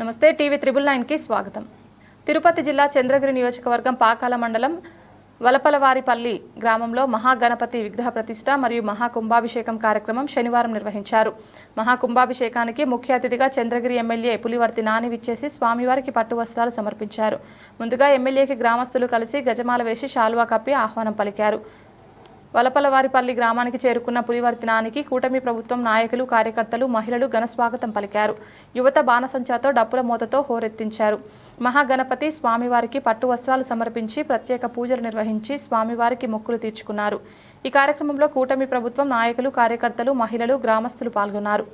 నమస్తే TV triple నైన్కి స్వాగతం. తిరుపతి జిల్లా చంద్రగిరి నియోజకవర్గం పాకాల మండలం వలపలవారిపల్లి గ్రామంలో మహాగణపతి విగ్రహ ప్రతిష్ట మరియు మహాకుంభాభిషేకం కార్యక్రమం శనివారం నిర్వహించారు. మహాకుంభాభిషేకానికి ముఖ్య అతిథిగా చంద్రగిరి ఎమ్మెల్యే పులివర్తి నాని విచ్చేసి స్వామివారికి పట్టు వస్త్రాలు సమర్పించారు. ముందుగా ఎమ్మెల్యేకి గ్రామస్తులు కలిసి గజమాల వేసి శాలువా కప్పి ఆహ్వానం పలికారు. వలపలవారిపల్లి గ్రామానికి చేరుకున్న పులివర్తినానికి కూటమి ప్రభుత్వం నాయకులు కార్యకర్తలు మహిళలు ఘనస్వాగతం పలికారు. యువత బాణసంచాతో డప్పుల మూతతో హోరెత్తించారు. మహాగణపతి స్వామివారికి పట్టు వస్త్రాలు సమర్పించి ప్రత్యేక పూజలు నిర్వహించి స్వామివారికి మొక్కులు తీర్చుకున్నారు. ఈ కార్యక్రమంలో కూటమి ప్రభుత్వం నాయకులు కార్యకర్తలు మహిళలు గ్రామస్తులు పాల్గొన్నారు.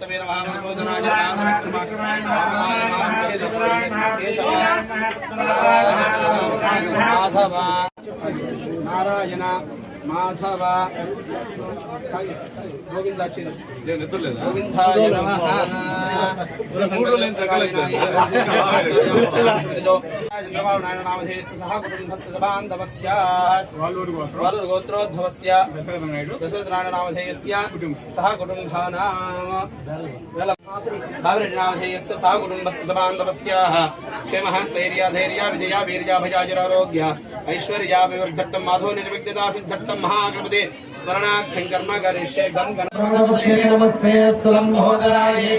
గోవిందాయ నమః నారాయణ. మాధవ. గోవింద గోవిందాయ చంద్రబాబు నాయుడు నామధేయస్య సహ కుటుంబస్య సబాంధవస్య వాలుర్గోత్రోద్భవస్య దశరథనారాయణనామధేయస్య సహ కుటుంబానాం. బాబరెడ్డి నామధేయస్య సహ కుటుంబస్య సబాంధవస్య క్షేమః స్థైర్య ధైర్య విజయ వీర్య భయాజరారోగ్య ऐश्वर्याभिवर्धट्टं माधव निर्विघ्नता सिद्धट्टं महागणपते स्मरणाख्यं कर्म करिष्ये नमस्ते महोदराय